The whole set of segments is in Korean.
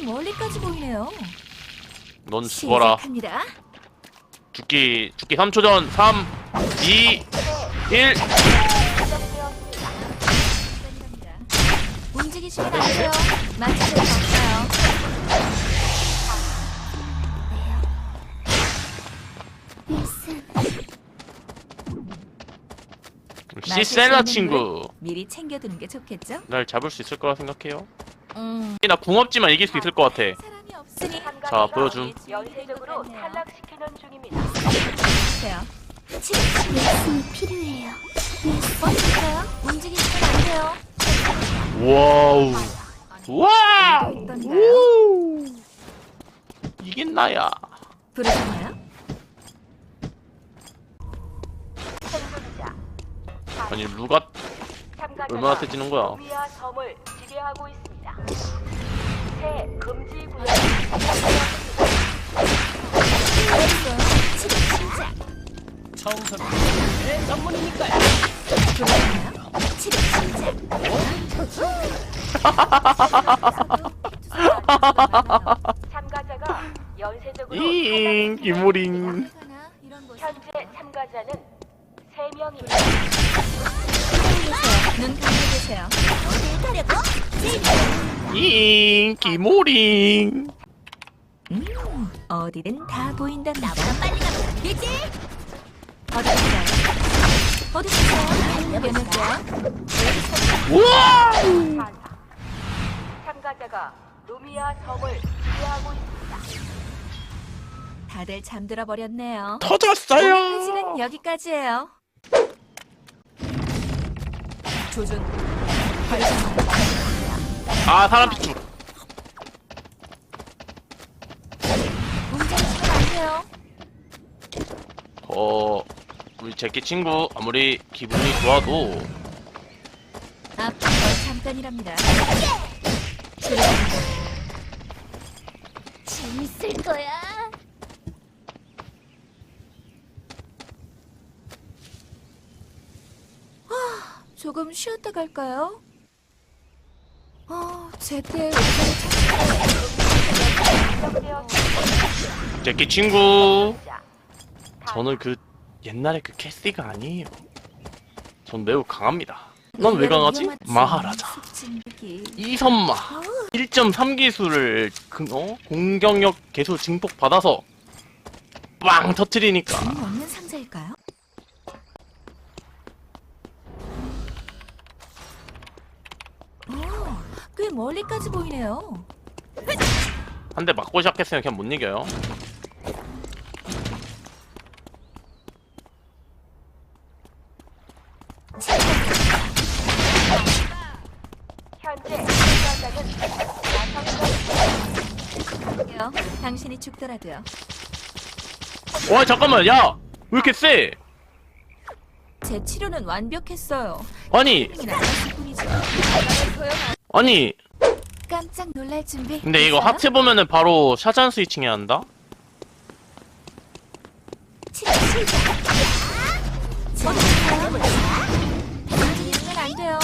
꽤 멀리까지 보이네요. 넌 죽어라. 시작합니다. 죽기 죽기 3초 전 3, 2, 1. 움직이시면 안 돼요. 맞추실 수 없어요. 시셀라 친구. 미리 챙겨두는 게 좋겠죠? 날 잡을 수 있을 거라 생각해요. 음. 나 궁합지만 이길 수 있을 것 같아. 자, 보여줌. 연쇄적으로 탈락시키는 중입니다. 해주세요. 말씀이 필요해요. 움직이시면 안 돼요. 와우. 우. 이긴 나야. 부르셨나요? 아니 루가 얼마나 세지는 거야? 루비아 섬을 지배하고 있습니다. 새 금지 구역 참가자가 연쇄적으로 잉곳 현재 참가자는 3명입니다. 눈 감고 계세요. 어딜 가려고? 잉 기모링. 음, 어디든 다 보인다. 나보다 빨리 가면 안 되지? 어디 있어요? 어디 있어요? 알려볼게요. 우와. 사사. 참가자가 루미아 섬을 지배하고 있습니다. 다들 잠들어 버렸네요. 터졌어요. 오늘까지는 여기까지예요. 조준. 아 사람 돼요. 어 우리 제끼 친구 아무리 기분이 좋아도 앞으로 잠깐이랍니다. 재밌을 거야. 조금 쉬었다 갈까요? 어, 제때 제끼 친구. 자, 저는 그 옛날에 그 캐시가 아니에요. 전 매우 강합니다. 난왜 강하지? 마하라자. 이선마 1.3 기술을 그, 어? 공격력 개수 증폭 받아서 빵 터트리니까 없는 상자일까요? 꽤 멀리까지 보이네요. 한 대 맞고 시작했으면 그냥 못 이겨요. 현재 참가자는 5명 요 당신이 죽더라도요. 와 잠깐만 야 왜 이렇게 세? 제 치료는 완벽했어요. 아니 뿐이죠. 아니 깜짝 놀랄 준비. 근데 이거? 하트 보면은 바로 샤잔 스위칭 해야 한다? 안 돼요.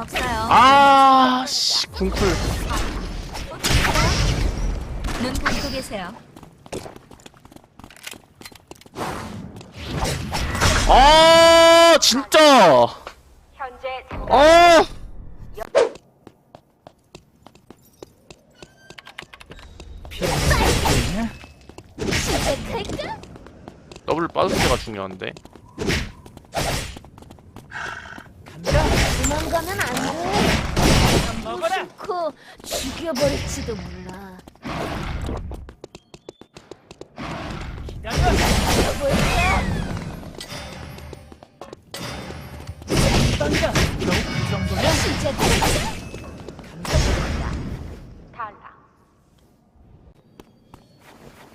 없어요. 아 씨 궁쿨 눈 감고 계세요. 아 진짜 시작할까? 더블 빠질 때가 중요한데 도망가면 안 돼. 먹어라. 코 죽여버릴지도 몰라.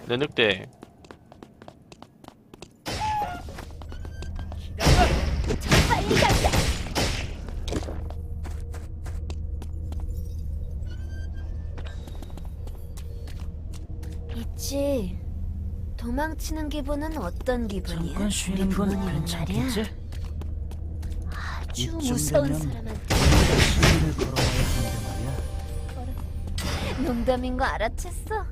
내 늑대 빨리 가자. 있지. 도망치는 기분은 어떤 기분이야? 잠깐 쉬는 건 기분이란 말이야? 괜찮겠지? 아주 무서운 사람한테 시비를 걸어와야 하는데 말이야. 농담인 거 알아챘어?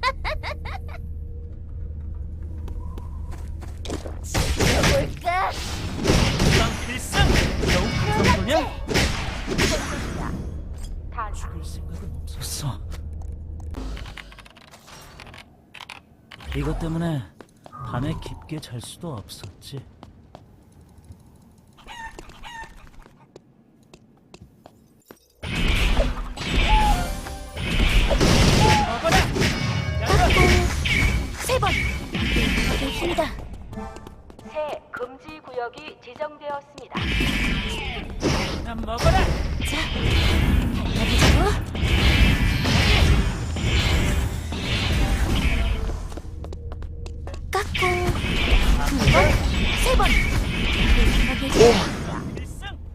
지켜볼까? 난 필상! 겨우 그 정도냐? 죽을 생각은 없었어. 이것 때문에 밤에 깊게 잘 수도 없었지. 세 번. 힘이다. 새 금지 구역이 지정되었습니다. 그냥 먹어라! 가보자고. 깎고 두 번, 세 번.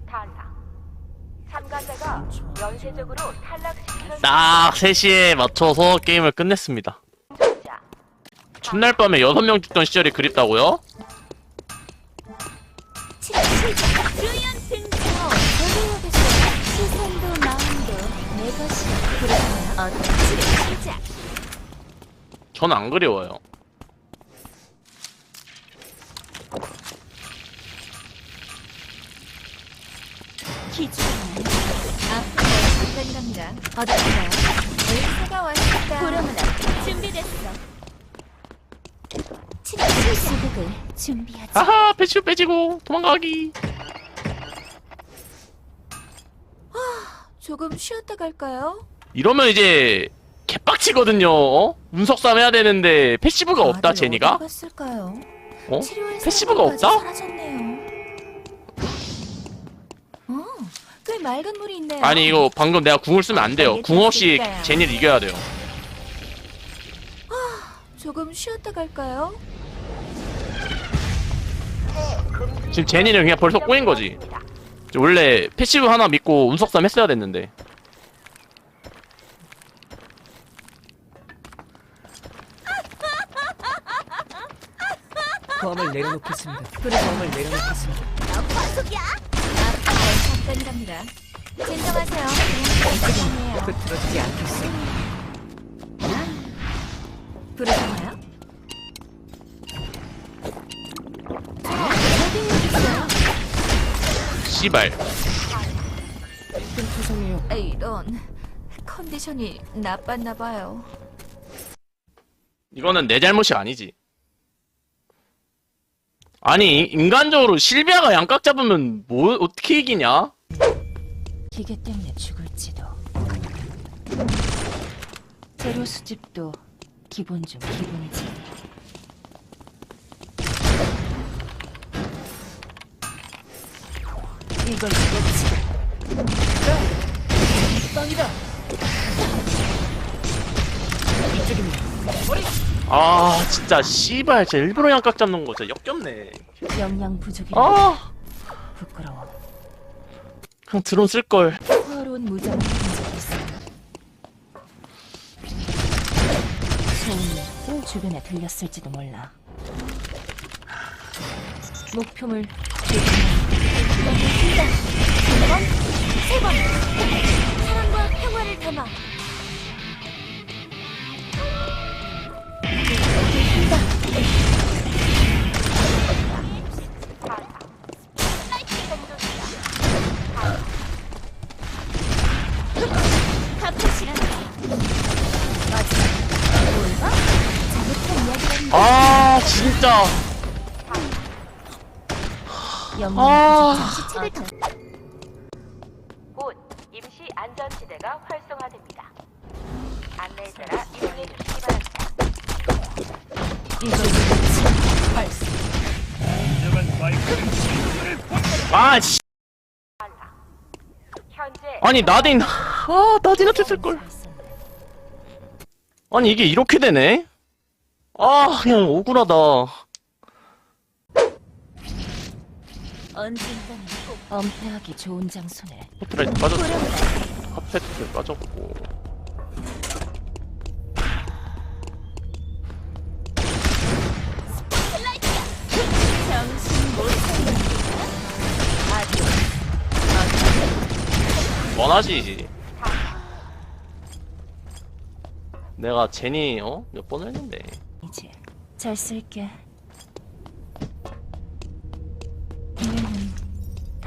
탈락. 참가자가 연쇄적으로 탈락시키는 딱 3시에 맞춰서 게임을 끝냈습니다. 첫날 밤에 6명 죽던 시절이 그립다고요? 어떤. 전안 그리워요. 기준은 앞으로 잠깐 갑니다. 어디 갈까요? 의사가 왔을까? 보름은 준비됐어. 준비하지. 아하 패치고 빼지고 도망가기. 조금 쉬었다 갈까요? 이러면 이제 개빡치거든요. 어? 운석삼 해야 되는데 패시브가 없다 다들 제니가? 어디 갔을까요? 어? 패시브가 없다? 사라졌네요. 어, 꽤 맑은 물이 있네요. 아니 이거 방금 내가 궁을 쓰면 안 돼요. 궁 없이 제니를 이겨야 돼요. 조금 쉬었다 갈까요? 지금 제니는 그냥 벌써 꼬인 거지. 원래 패시브 하나 믿고 운석삼 했어야 됐는데. 범을 내려놓겠습니다. 범을 내려놓겠습니다. 과속이야. 앞으로 잠깐 갑니다. 진정하세요. 그냥 흐트러지지 않겠어. 부르셨 씨발. 죄송해요. 에이, 이런 컨디션이 나빴나 봐요. 이거는 내 잘못이 아니지. 아니 인간적으로 실비아가 양각 잡으면 뭐 어떻게 이기냐? 기계 때문에 죽을지도. 재료 수집도 기본 중 기본이지. 이걸 끝이 땅이다. 이쪽입니다. 아 진짜 씨발 진짜 일부러 양각 잡는 거 진짜 역겹네. 영양 부족이 아 부끄러워. 그냥 드론 쓸 걸. 호화로운 무장을 본 적이 있어. 소음이 주변에 들렸을지도 몰라. 목표물 사랑 아 진짜. 영양 아 시책을 곧 임시 안전지대가 활성화됩니다. 안내에 따라 이동해 주시기 바랍니다. 끝이 발사. 아 씨. 현재 아니 나딘 아 나딘한테 쓸 걸. 아니 이게 이렇게 되네? 아 그냥 억울하다. 언젠가는 꼭 엄폐하기 좋은 장소네. 포트라이트 빠졌고 카페트 빠졌고 정신 못 차리는 아주 뻔하지. 내가 제니 어? 몇 번을 했는데. 이제 잘 쓸게.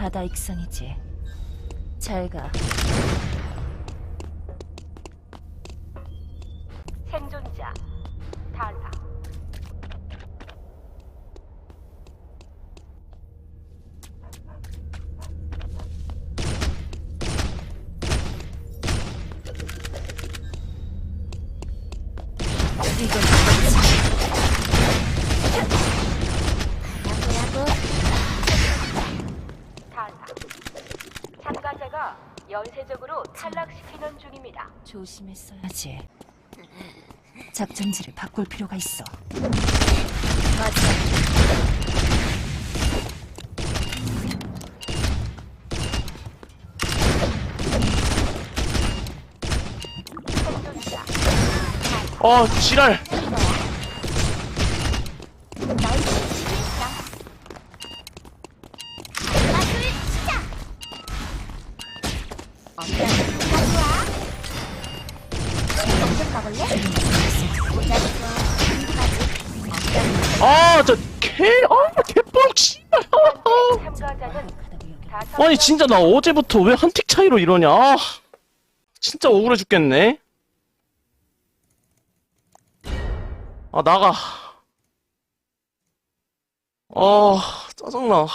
다다익선이지. 잘 가. 생존자 탈락. 이건 조심했어야지. 작전지를 바꿀 필요가 있어. 생존자 어 지랄. 아 저 개, 아 개뻥 씨발. 참가자는 다섯 아니 명 진짜 나 어제부터 왜 한 틱 차이로 이러냐? 아, 진짜 억울해 죽겠네. 아 나가. 아 짜증나.